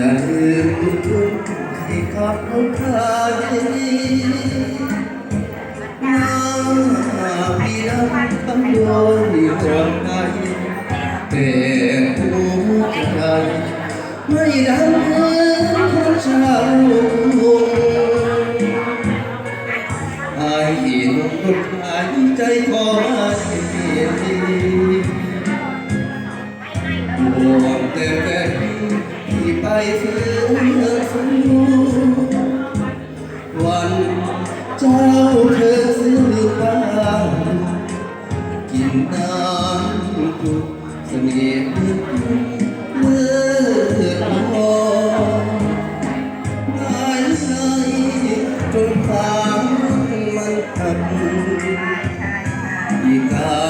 อย่าลืมทุกให้กับเขาคาดีหน้าพี่ดำต้องโดนกรองไปแต่หัวใจไม่ดำเหมือนของชาวกรุงไอ้หนุ่มคนไทยใจขอมาเสียทีห่วงแต่แฟนที่ไปฟื้นเมืองสูวันเจ้าเธอซื้อบ้างกินน้ำทุกเสน่ห์เลือดหอมหายใจจนทางมันขัดอีกา